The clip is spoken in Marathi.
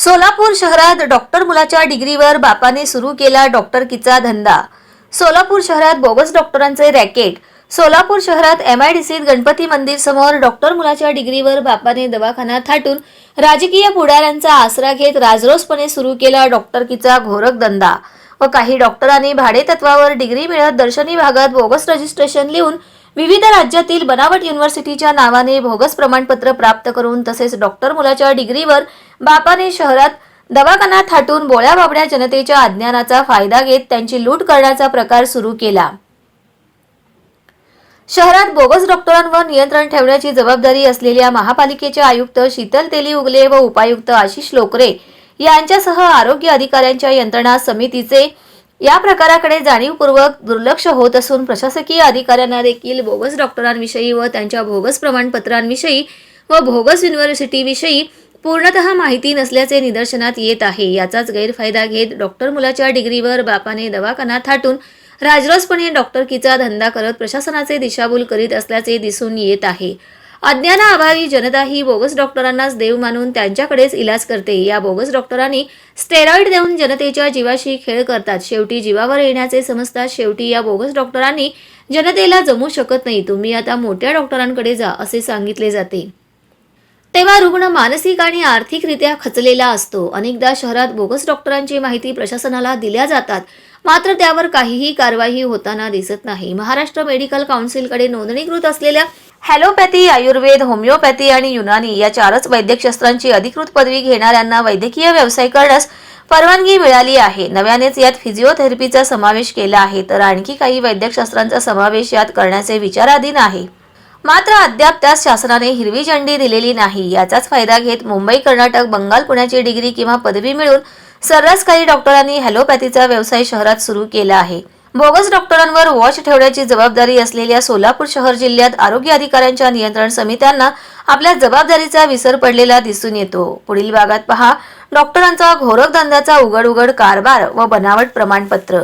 सोलापूर शहरात डॉक्टर मुलाच्या डिग्रीवर बापाने सुरू केला डॉक्टरकीचा धंदा. सोलापूर शहरात बोगस डॉक्टरांचे रॅकेट. सोलापूर शहरात एम आय डी सीत गणपती मंदिर समोर डॉक्टर मुलाच्या डिग्रीवर बापाने दवाखाना थाटून राजकीय पुढाऱ्यांचा आसरा घेत राजरोसपणे सुरू केला डॉक्टरकीचा घोरक धंदा व काही डॉक्टरांनी भाडेतत्वावर डिग्री मिळत दर्शनी भागात बोगस रजिस्ट्रेशन लिहून विविध राज्यातील बनावट युनिव्हर्सिटीच्या नावाने बोगस प्रमाणपत्र प्राप्त करून तसेच डॉक्टर मुलाच्या डिग्रीवर बापाने शहरात दवाखाना थाटून बोळ्या बाबड्या जनतेच्या अज्ञानाचा फायदा घेत त्यांची लूट करण्याचा प्रकार सुरू केला. शहरात बोगस डॉक्टरांवर नियंत्रण ठेवण्याची जबाबदारी असलेल्या महापालिकेचे आयुक्त शीतल तेली उगले व उपायुक्त आशिष लोकरे यांच्यासह आरोग्य अधिकाऱ्यांच्या यंत्रणा समितीचे या प्रकाराकडे जाणीवपूर्वक दुर्लक्ष होत असून प्रशासकीय अधिकाऱ्यांना देखील बोगस डॉक्टरांविषयी व त्यांच्या बोगस प्रमाणपत्रांविषयी व बोगस युनिव्हर्सिटीविषयी पूर्णतः माहिती नसल्याचे निदर्शनात येत आहे. याचाच गैरफायदा घेत डॉक्टर मुलाच्या डिग्रीवर बापाने दवाखाना थाटून राजरोसपणे डॉक्टरकीचा धंदा करत प्रशासनाचे दिशाभूल करीत असल्याचे दिसून येत आहे. अज्ञानाअभावी जनता ही बोगस डॉक्टरांनाच देव मानून त्यांच्याकडेच इलाज करते. या बोगस डॉक्टरांनी स्टेरॉइड देऊन जनतेच्या जीवाशी खेळ करतात. शेवटी जीवावर येण्याचे समजतात. शेवटी या बोगस डॉक्टरांनी जनतेला जमू शकत नाही. तुम्ही आता मोठ्या डॉक्टरांकडे जा असे सांगितले जाते. तेव्हा रुग्ण मानसिक आणि आर्थिकरित्या खचलेला असतो. अनेकदा शहरात बोगस डॉक्टरांची माहिती प्रशासनाला दिल्या जातात. मात्र त्यावर काहीही कारवाई होताना दिसत नाही. महाराष्ट्र मेडिकल काउन्सिलकडे नोंदणीकृत असलेल्या हॅलोपॅथी आयुर्वेद होमिओपॅथी आणि युनानी या चारच वैद्यकशास्त्रांची अधिकृत पदवी घेणाऱ्यांना वैद्यकीय व्यवसाय करण्यास परवानगी मिळाली आहे. नव्यानेच यात फिजिओथेरपीचा समावेश केला आहे. तर आणखी काही वैद्यकशास्त्रांचा समावेश यात करण्याचे विचाराधीन आहे. मात्र अद्याप त्यास शासनाने हिरवी झेंडी दिलेली नाही. याचाच फायदा घेत मुंबई कर्नाटक बंगाल पुण्याची डिग्री किंवा पदवी मिळून सर्रास काही डॉक्टरांनी हॅलोपॅथीचा व्यवसाय शहरात सुरू केला आहे. बोगस डॉक्टरांवर वॉच ठेवण्याची जबाबदारी असलेल्या सोलापूर शहर जिल्ह्यात आरोग्य अधिकाऱ्यांच्या नियंत्रण समित्यांना आपल्या जबाबदारीचा विसर पडलेला दिसून येतो. पुढील भागात पहा डॉक्टरांचा घोरक धंद्याचा उघड उघड कारभार व बनावट प्रमाणपत्र.